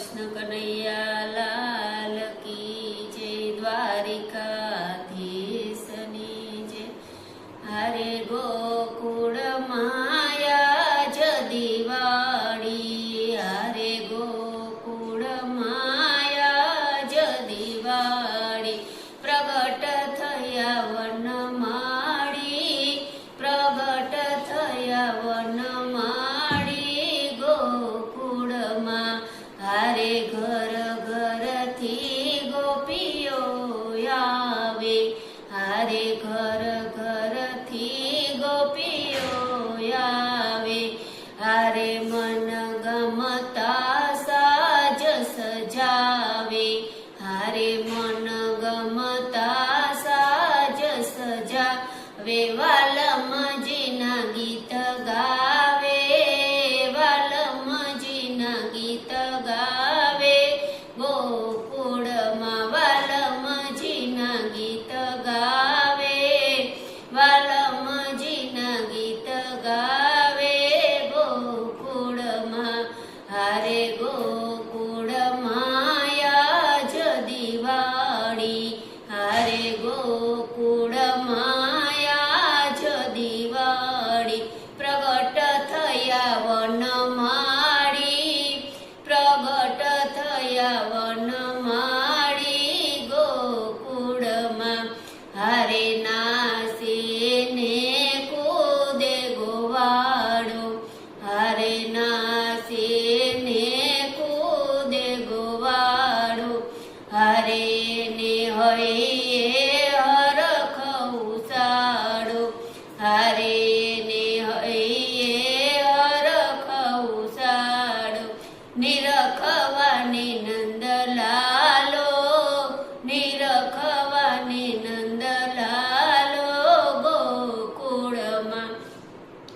કૃષ્ણ કનૈયા લાલ કી જય દ્વારિકાધીશની જય. હરે ગોકુળમાં గోకుడమా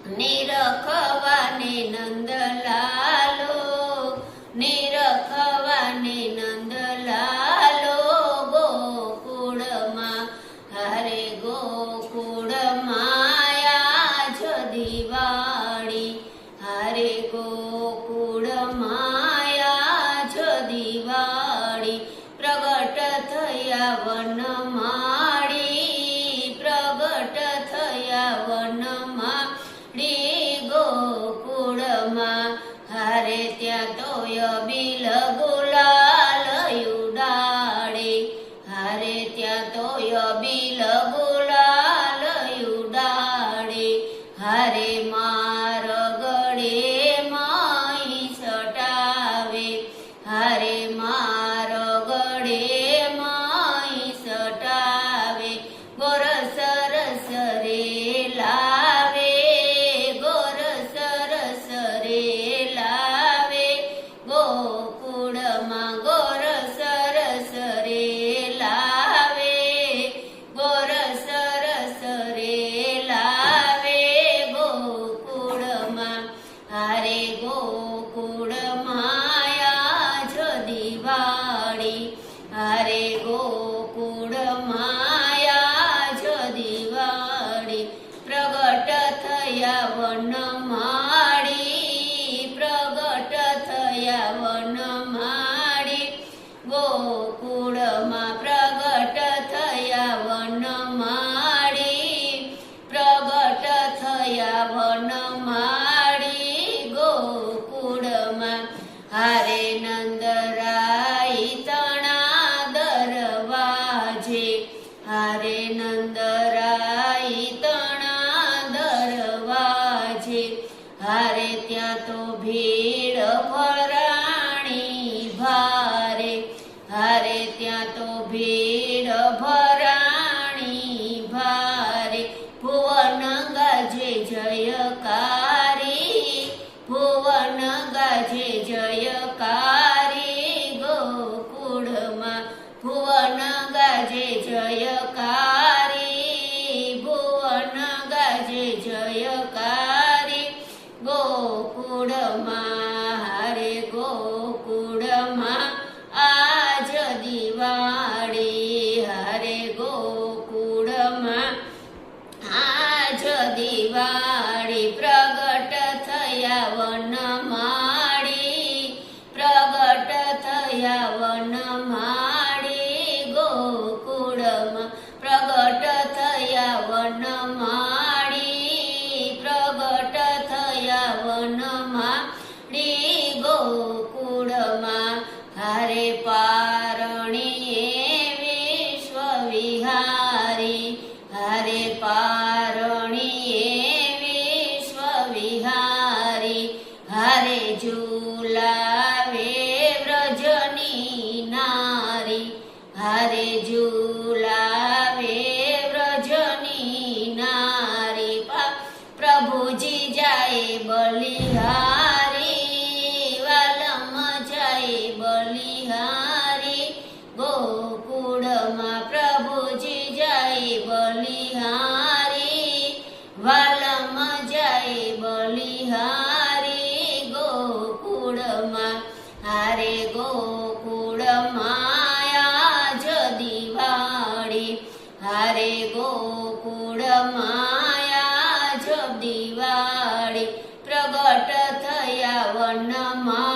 નિરખવાને નંદલાલો નિરખવાને નંદલાલો ગોકુળમાં હરે ગોકુળ માયા જ દિવાળી હરે ગોકુળ માયા જ દિવાળી પ્રગટ થયા હારે નંદરાઈ તણા દરવાજે. હારે નંદરાઈ તણા દરવાજે. હારે ત્યાં તો ભીડ ભરાણી ભારે. હારે ત્યાં તો ભીડ ભરાણી ભારે. ભુવન ગાજે જયકાર દિવાળી હરે ગોકુળમાં આજ દિવાળી પ્રગટ થયા વન માળી પ્રગટ થયા વન ઝુલાવે વ્રજની નારી. હારે ઝુલાવે વ્રજની નારી. પ્રભુજી જાય બલિહારી ગોકુળમાં જ દિવાળી. હારે ગોકુળમાં આજ દિવાળી. પ્રગટ થયા વનમાળી